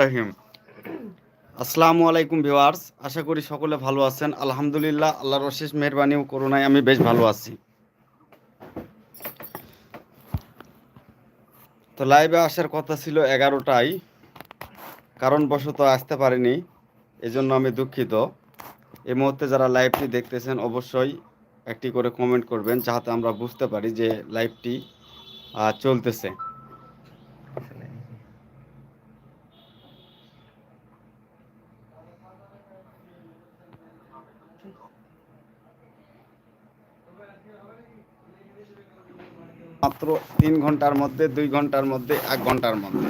রহিম। আসসালামু আলাইকুম ভিউয়ার্স, আশা করি সকলে ভালো আছেন। আলহামদুলিল্লাহ, আল্লাহর অশেষ মেহরবানি ও করুণায় আমি বেশ ভালো আছি। তো লাইভে আসার কথা ছিল এগারোটায়, কারণবশত আসতে পারিনি, এজন্য আমি দুঃখিত। এই মুহূর্তে যারা লাইভটি দেখতেছেন, অবশ্যই একটি করে কমেন্ট করবেন যাতে আমরা বুঝতে পারি যে লাইভটি চলতেছে। মাত্র তিন ঘণ্টার মধ্যে, দুই ঘণ্টার মধ্যে, এক ঘণ্টার মধ্যে।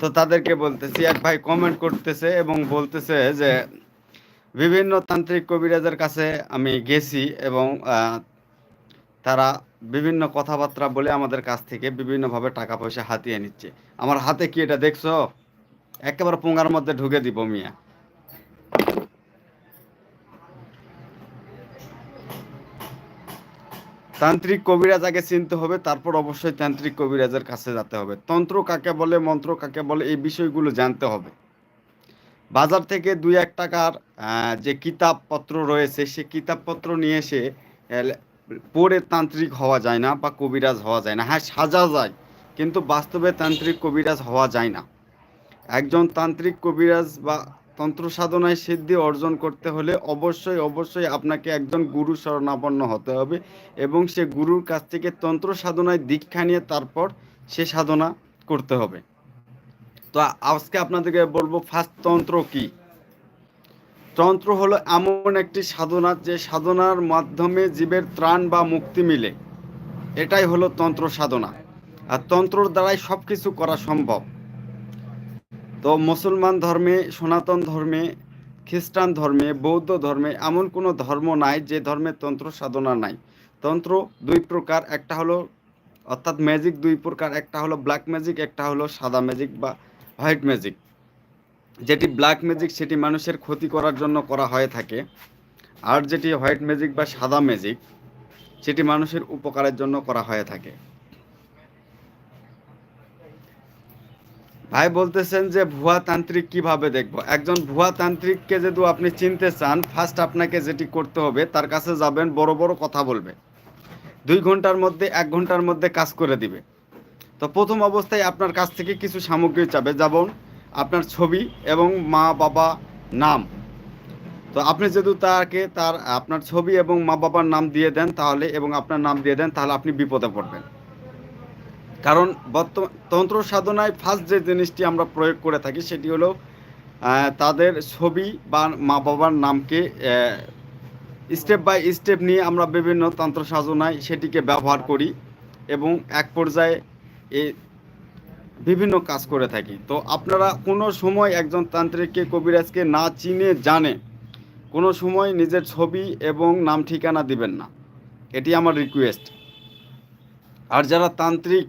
তো তাদেরকে বলতেছি, এক ভাই কমেন্ট করতেছে এবং বলতেছে যে, বিভিন্ন তান্ত্রিক কবিরাজের কাছে আমি গেছি এবং তারা বিভিন্ন কথাবার্তা বলে আমাদের কাছ থেকে বিভিন্নভাবে টাকা পয়সা হাতিয়ে নিচ্ছে। আমার হাতে কি এটা দেখছ? একেবারে পোঙার মধ্যে ঢুকে দিব মিয়া। তান্ত্রিক কবিরাজ আগে চিনতে হবে, তারপর অবশ্যই তান্ত্রিক কবিরাজের কাছে যেতে হবে। তন্ত্র কাকে বলে, মন্ত্র কাকে বলে, এই বিষয়গুলো জানতে হবে। বাজার থেকে দুই এক টাকার যে কিতাবপত্র রয়েছে সে কিতাবপত্র নিয়ে এসে পড়ে তান্ত্রিক হওয়া যায় না বা কবিরাজ হওয়া যায় না। হ্যাঁ সাজা যায়, কিন্তু বাস্তবে তান্ত্রিক কবিরাজ হওয়া যায় না। একজন তান্ত্রিক কবিরাজ বা তন্ত্র সাধনায় সিদ্ধি অর্জন করতে হলে অবশ্যই অবশ্যই আপনাকে একজন গুরু শরণাপন্ন হতে হবে এবং সে গুরুর কাছ থেকে তন্ত্র সাধনায় দীক্ষা নিয়ে তারপর সে সাধনা করতে হবে। তো আজকে আপনাদেরকে বলব ফার্স্ট তন্ত্র কি? তন্ত্র হলো এমন একটি সাধনা যে সাধনার মাধ্যমে জীবের ত্রাণ বা মুক্তি মিলে। এটাই হলো তন্ত্র সাধনা আর তন্ত্রর দ্বারাই সব কিছু করা সম্ভব। তো মুসলমান ধর্মে, সনাতন ধর্মে, খ্রিস্টান ধর্মে, বৌদ্ধ ধর্মে এমন কোনো ধর্ম নাই যে ধর্মে তন্ত্র সাধনা নাই। তন্ত্র দুই প্রকার, একটা হলো অর্থাৎ ম্যাজিক দুই প্রকার, একটা হলো ব্ল্যাক ম্যাজিক একটা হলো সাদা ম্যাজিক বা হোয়াইট ম্যাজিক যেটি ব্ল্যাক ম্যাজিক সেটি মানুষের ক্ষতি করার জন্য করা হয়ে থাকে। আর যেটি হোয়াইট ম্যাজিক বা সাদা ম্যাজিক সেটি মানুষের উপকারের জন্য করা হয়ে থাকে। ভাই বলতেছেন যে ভুয়া তান্ত্রিক কীভাবে দেখব? একজন ভুয়া তান্ত্রিককে যদি আপনি চিনতে চান ফার্স্ট আপনাকে যেটি করতে হবে, তার কাছে যাবেন, বড় বড় কথা বলবে। দুই ঘণ্টার মধ্যে, এক ঘণ্টার মধ্যে কাজ করে দিবে। তো প্রথম অবস্থায় আপনার কাছ থেকে কিছু সামগ্রী চাবে, যেমন আপনার ছবি এবং মা বাবা নাম। তো আপনি যদি তাকে, তার, আপনার ছবি এবং মা বাবার নাম দিয়ে দেন তাহলে, এবং আপনার নাম দিয়ে দেন, তাহলে আপনি বিপদে পড়বেন। কারণ বর্তমান তন্ত্র সাধনায় ফার্স্ট যে জিনিসটি আমরা প্রয়োগ করে থাকি সেটি হলো তাদের ছবি বা মা বাবার নামকে স্টেপ বাই স্টেপ নিয়ে আমরা বিভিন্ন তন্ত্র সাধনায় সেটিকে ব্যবহার করি এবং এক পর্যায়ে এই বিভিন্ন কাজ করে থাকি। তো আপনারা কোনো সময় একজন তান্ত্রিককে, কবিরাজকে না চিনে জানে, কোনো সময় নিজের ছবি এবং নাম ঠিকানা দিবেন না। এটি আমার রিকোয়েস্ট আর যারা তান্ত্রিক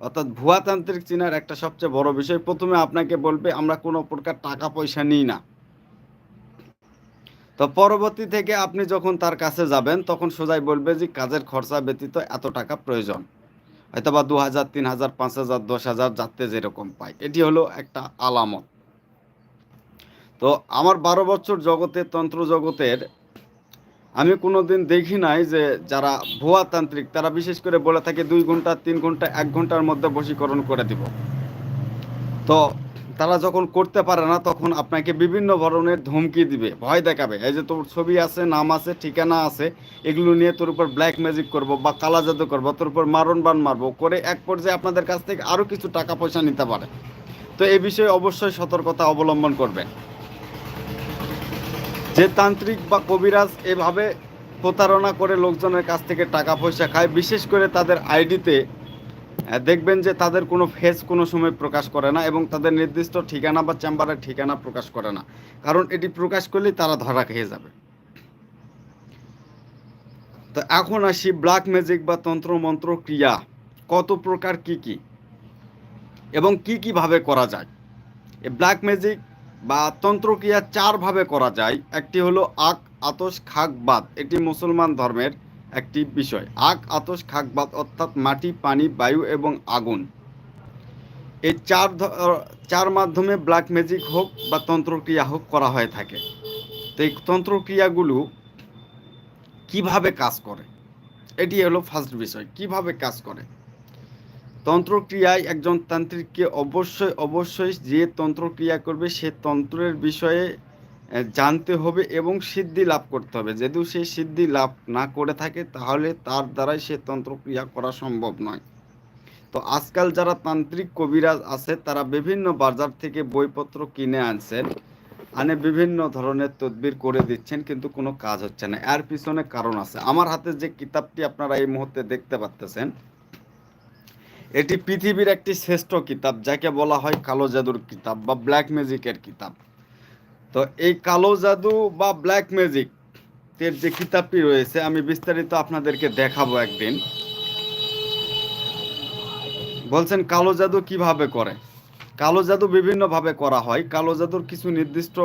অর্থাৎ ভুয়া তান্ত্রিক চিনার একটা সবচেয়ে বড় বিষয়। প্রথমে আপনাকে বলবে, আমরা কোনো প্রকার টাকা পয়সা নিই না। তো পরবর্তী থেকে আপনি যখন তার কাছে যাবেন, তখন সোজাই বলবে যে, কাজের খরচা ব্যতীত এত টাকা প্রয়োজন। হয়তো বা দু হাজার, তিন হাজার, পাঁচ হাজার, দশ হাজার যাতে যেরকম পায়। এটি হলো একটা আলামত। তো আমার বারো বছর জগতে তন্ত্র জগতের আমি কোনোদিন দেখি নাই যে যারা ভুয়া তান্ত্রিক, তারা বিশেষ করে বলে থাকে দুই ঘণ্টা, তিন ঘণ্টা, এক ঘণ্টার মধ্যে বশীকরণ করে দিব। তো তারা যখন করতে পারে না, তখন আপনাকে বিভিন্ন ধরনের ধমকি দিবে। ভয় দেখাবে। এই যে তোর ছবি আছে, নাম আছে, ঠিকানা আছে, এগুলো নিয়ে তোর উপর ব্ল্যাক ম্যাজিক করব বা কালা জাদু করব, তোর উপর মারণ বান মারবো, করে এক পর্যায়ে আপনাদের কাছ থেকে আরও কিছু টাকা পয়সা নিতে পারে। তো এই বিষয়ে অবশ্যই সতর্কতা অবলম্বন করবেন। যে তান্ত্রিক বা কবিরাজ এভাবে প্রতারণা করে লোকজনের কাছ থেকে টাকা, পয়সা খায়, বিশেষ করে তাদের আইডিতে দেখবেন যে তাদের কোনো ফেস কোনো সময় প্রকাশ করে না এবং তাদের নির্দিষ্ট ঠিকানা বা চেম্বারের ঠিকানা প্রকাশ করে না। কারণ এটি প্রকাশ করলেই তারা ধরা খেয়ে যাবে। তো এখন আসি ব্ল্যাক ম্যাজিক বা তন্ত্র মন্ত্র ক্রিয়া। কত প্রকার কি কি? এবং কি কীভাবে করা যায়? এই ব্ল্যাক ম্যাজিক বা তন্ত্রক্রিয়া চারভাবে করা যায়। একটি হলো আক, আতস, খাক বাদ এটি মুসলমান ধর্মের একটি বিষয়। আক, আতস, খাক বাদ অর্থাৎ মাটি, পানি, বায়ু এবং আগুন। এই চার চার মাধ্যমে ব্ল্যাক ম্যাজিক হোক বা তন্ত্রক্রিয়া হোক করা হয়ে থাকে। তো এই তন্ত্রক্রিয়াগুলো কীভাবে কাজ করে? এটি হলো ফার্স্ট বিষয়। কীভাবে কাজ করে? তন্ত্রক্রিয়ায় একজন তান্ত্রিককে অবশ্যই অবশ্যই যে তন্ত্রক্রিয়া করবে, সে তন্ত্রের বিষয়ে জানতে হবে এবং সিদ্ধি লাভ করতে হবে। যেহেতু সে সিদ্ধি লাভ না করে থাকে, তাহলে তার দ্বারাই সে তন্ত্রক্রিয়া করা সম্ভব নয়। তো আজকাল যারা তান্ত্রিক কবিরাজ আছে, তারা বিভিন্ন বাজার থেকে বইপত্র কিনে আনছেন আনে বিভিন্ন ধরনের তদবির করে দিচ্ছেন, কিন্তু কোনো কাজ হচ্ছে না। এর পিছনে কারণ আছে। আমার হাতে যে কিতাবটি আপনারা এই মুহূর্তে দেখতে পাচ্তেছেন এটি পৃথিবীর একটি শ্রেষ্ঠ কিতাব, যাকে বলা হয় কালো জাদুর কিতাব বা ব্ল্যাক ম্যাজিকের কিতাব। তো এই কালো জাদু বা ব্ল্যাক ম্যাজিক এর যে কিতাবটি রয়েছে, আমি বিস্তারিত আপনাদেরকে দেখাবো একদিন। বলছেন, কালো জাদু কীভাবে করে? কালো জাদু বিভিন্নভাবে করা হয়। কালো জাদুর কিছু নির্দিষ্ট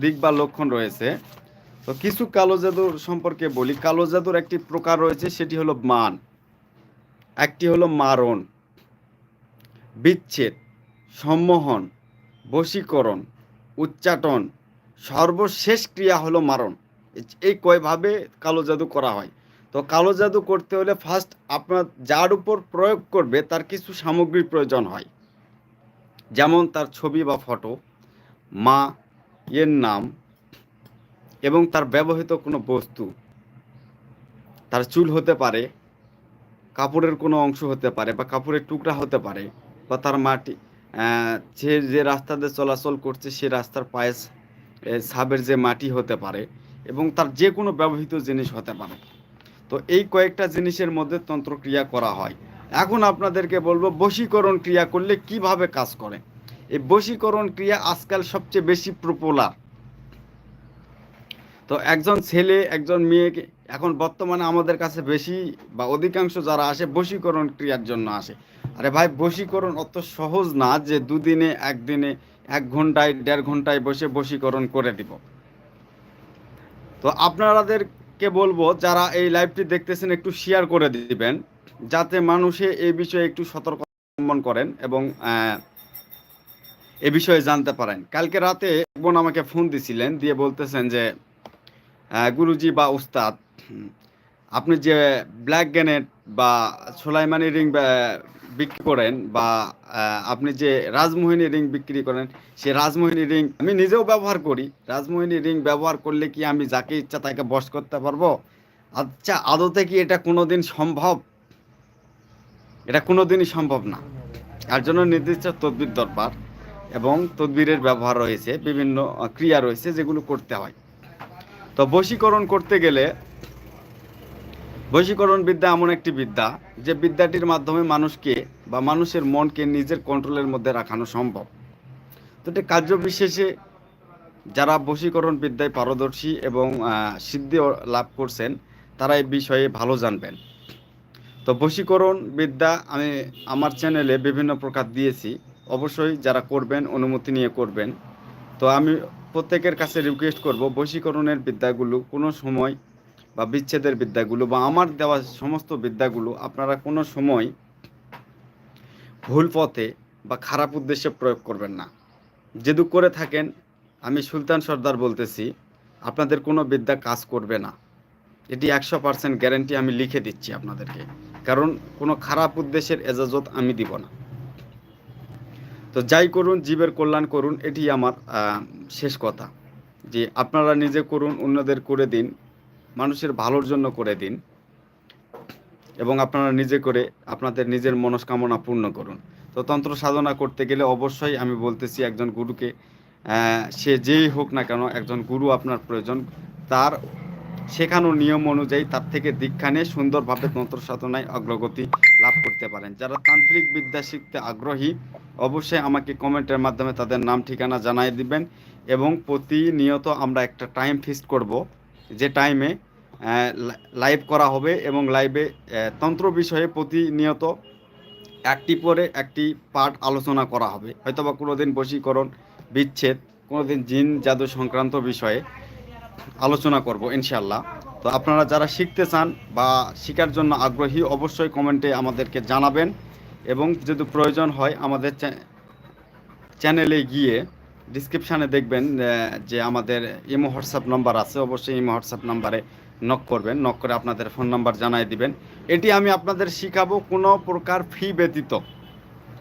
দিক বা লক্ষণ রয়েছে। তো কিছু কালো জাদুর সম্পর্কে বলি। কালো জাদুর একটি প্রকার রয়েছে, সেটি হলো মান। একটি হলো মারণ। বিচ্ছেদ, সম্মোহন, বশীকরণ, উচ্চাটন, সর্বশেষ ক্রিয়া হলো মারণ। এই কয়ভাবে কালো জাদু করা হয়? তো কালো জাদু করতে হলে ফার্স্ট আপনার যার উপর প্রয়োগ করবে, তার কিছু সামগ্রী প্রয়োজন হয়। যেমন তার ছবি বা ফটো মা এর নাম, এবং তার ব্যবহৃত কোনো বস্তু। তার চুল হতে পারে, কাপড়ের কোনো অংশ হতে পারে বা কাপড়ের টুকরা হতে পারে। বা তার মাটি সে যে রাস্তাতে চলাচল করছে সে রাস্তার পায়ে সাবের যে মাটি হতে পারে এবং তার যে কোনো ব্যবহৃত জিনিস হতে পারে। তো এই কয়েকটা জিনিসের মধ্যে তন্ত্রক্রিয়া করা হয়। এখন আপনাদেরকে বলব, বশীকরণ ক্রিয়া করলে কীভাবে কাজ করে? এই বশীকরণ ক্রিয়া আজকাল সবচেয়ে বেশি পপুলার তো একজন ছেলে, একজন মেয়েকে এখন বর্তমানে আমাদের কাছে বেশি বা অধিকাংশ যারা আসে বশীকরণ ক্রিয়ার জন্য আসে। আরে ভাই, বশীকরণ অত সহজ না যে দুদিনে, একদিনে, এক ঘন্টায় দেড় ঘন্টায় বসে বশীকরণ করে দিব। তো আপনাদেরকে বলব, যারা এই লাইভটি দেখতেছেন, একটু শেয়ার করে দিবেন, যাতে মানুষে এই বিষয়ে একটু সতর্ক অবলম্বন করেন এবং এ বিষয়ে জানতে পারেন। কালকে রাতে বোন আমাকে ফোন দিছিলেন, দিয়ে বলতেছেন যে গুরুজি বা উস্তাদ আপনি যে ব্ল্যাক গ্যানেট বা সোলাইমানি রিং বিক্রি করেন বা আপনি যে রাজমোহিনী রিং বিক্রি করেন, সে রাজমোহিনী রিং আমি নিজেও ব্যবহার করি। রাজমোহিনী রিং ব্যবহার করলে কি আমি যাকে ইচ্ছা তাকে বশ করতে পারব? আচ্ছা আদতে কি এটা কোনোদিন সম্ভব? এটা কোনোদিনই সম্ভব না। তার জন্য নির্দিষ্ট তদবির দরকার এবং তদবিরের ব্যবহার রয়েছে, বিভিন্ন ক্রিয়া রয়েছে যেগুলো করতে হয়। তো বশীকরণ করতে গেলে বশীকরণ বিদ্যা এমন একটি বিদ্যা যে বিদ্যাটির মাধ্যমে মানুষকে বা মানুষের মনকে নিজের কন্ট্রোলের মধ্যে রাখানো সম্ভব। তো এটি কার্য বিশেষে যারা বশীকরণ বিদ্যায় পারদর্শী এবং সিদ্ধি লাভ করছেন, তারা এই বিষয়ে ভালো জানবেন। তো বশীকরণ বিদ্যা আমি আমার চ্যানেলে বিভিন্ন প্রকার দিয়েছি। অবশ্যই যারা করবেন, অনুমতি নিয়ে করবেন। তো আমি প্রত্যেকের কাছে রিকোয়েস্ট করব, বশীকরণের বিদ্যাগুলো কোনো সময় বা বিচ্ছেদের বিদ্যাগুলো বা আমার দেওয়া সমস্ত বিদ্যাগুলো আপনারা কোনো সময় ভুল পথে বা খারাপ উদ্দেশ্যে প্রয়োগ করবেন না। যেদু করে থাকেন, আমি সুলতান সর্দার বলতেছি, আপনাদের কোনো বিদ্যা কাজ করবে না। এটি একশো পার্সেন্ট গ্যারেন্টি আমি লিখে দিচ্ছি আপনাদেরকে। কারণ কোনো খারাপ উদ্দেশ্যের এজাজত আমি দিব না। তো যাই করুন, জীবের কল্যাণ করুন, এটি আমার শেষ কথা। যে আপনারা নিজে করুন, অন্যদের করে দিন, মানুষের ভালোর জন্য করে দিন, এবং আপনারা নিজে করে আপনাদের নিজের মনস্কামনা পূর্ণ করুন। তো তন্ত্র সাধনা করতে গেলে অবশ্যই আমি বলতেছি, একজন গুরুকে সে যেই হোক না কেন, একজন গুরু আপনার প্রয়োজন, তার শেখানোর নিয়ম অনুযায়ী তার থেকে দীক্ষা নিয়ে সুন্দরভাবে তন্ত্র সাধনায় অগ্রগতি লাভ করতে পারেন। যারা তান্ত্রিক বিদ্যা শিখতে আগ্রহী, অবশ্যই আমাকে কমেন্টের মাধ্যমে তাদের নাম, ঠিকানা জানাই দিবেন এবং প্রতিনিয়ত আমরা একটা টাইম ফিক্সড করব, যে টাইমে লাইভ করা হবে এবং লাইভে তন্ত্র বিষয়ে প্রতিনিয়ত একটি পরে একটি পার্ট আলোচনা করা হবে। হয়তোবা কোনো দিন বশীকরণ, বিচ্ছেদ কোনো দিন জিন, জাদু সংক্রান্ত বিষয়ে আলোচনা করব ইনশাল্লাহ তো আপনারা যারা শিখতে চান বা শেখার জন্য আগ্রহী, অবশ্যই কমেন্টে আমাদেরকে জানাবেন। এবং যদি প্রয়োজন হয়, আমাদের চ্যা- চ্যানেলে গিয়ে ডিসক্রিপশানে দেখবেন যে আমাদের ইমো, হোয়াটসঅ্যাপ নাম্বার আছে। অবশ্যই ইমো, হোয়াটসঅ্যাপ নাম্বারে নক করবেন। নক করে আপনাদের ফোন নাম্বার জানাই দিবেন। এটি আমি আপনাদের শিখাবো কোনো প্রকার ফি ব্যতীত।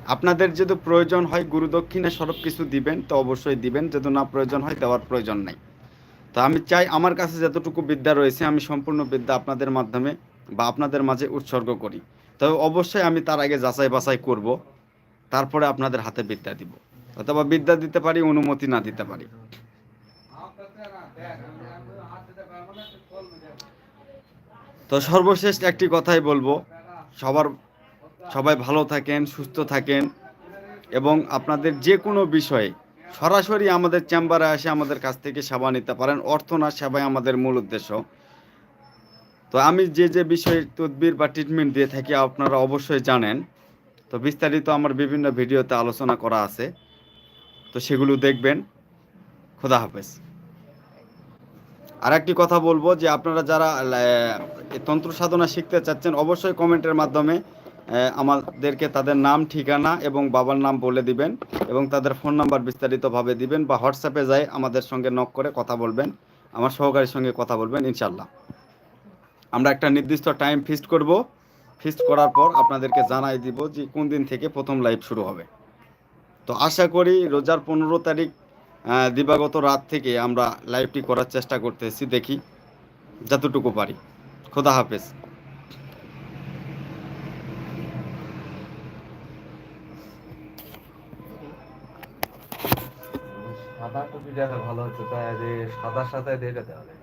আপনাদের যদি প্রয়োজন হয়, গুরুদক্ষিণে সরব কিছু দিবেন, তো অবশ্যই দিবেন। যদি না প্রয়োজন হয়, দেওয়ার প্রয়োজন নাই। তো আমি চাই আমার কাছে যতটুকু বিদ্যা রয়েছে, আমি সম্পূর্ণ বিদ্যা আপনাদের মাধ্যমে বা আপনাদের মাঝে উৎসর্গ করি। তবে অবশ্যই আমি তার আগে যাচাই বাছাই করব, তারপরে আপনাদের হাতে বিদ্যা দিব। অথবা বিদ্যা দিতে পারি, অনুমতি না দিতে পারি। তো সর্বশেষ একটি কথাই বলব, সবার, সবাই ভালো থাকেন, সুস্থ থাকেন, এবং আপনাদের যে কোনো বিষয়ে সরাসরি আমাদের চেম্বারে এসে আমাদের কাছ থেকে সেবা নিতে পারেন। অর্থ না সেবাই আমাদের মূল উদ্দেশ্য। তো আমি যে যে বিষয়ে তদবির বা ট্রিটমেন্ট দিয়ে থাকি আপনারা অবশ্যই জানেন। তো বিস্তারিত আমার বিভিন্ন ভিডিওতে আলোচনা করা আছে। তো সেগুলো দেখবেন। খোদা হাফেজ। আর একটি কথা বলব যে আপনারা যারা তন্ত্র সাধনা শিখতে চাচ্ছেন, অবশ্যই কমেন্টের মাধ্যমে আমাদেরকে তাদের নাম, ঠিকানা এবং বাবার নাম বলে দিবেন এবং তাদের ফোন নাম্বার বিস্তারিতভাবে দিবেন বা হোয়াটসঅ্যাপে যাই আমাদের সঙ্গে নক করে কথা বলবেন, আমার সহকারীর সঙ্গে কথা বলবেন ইনশাল্লাহ আমরা একটা নির্দিষ্ট টাইম ফিক্সড করব। ফিক্সড করার পর আপনাদেরকে জানাই দিব যে কোন দিন থেকে প্রথম লাইভ শুরু হবে। তো আশা করি রোজার পনেরো তারিখ দিবাগত রাত থেকে আমরা লাইভটি করার চেষ্টা করতেছি, দেখি, যতটুকু পারি। খোদা হাফেজ। যাতে ভালো হচ্ছে তাই যে সাদা সাদা দিয়ে দেওয়া এটা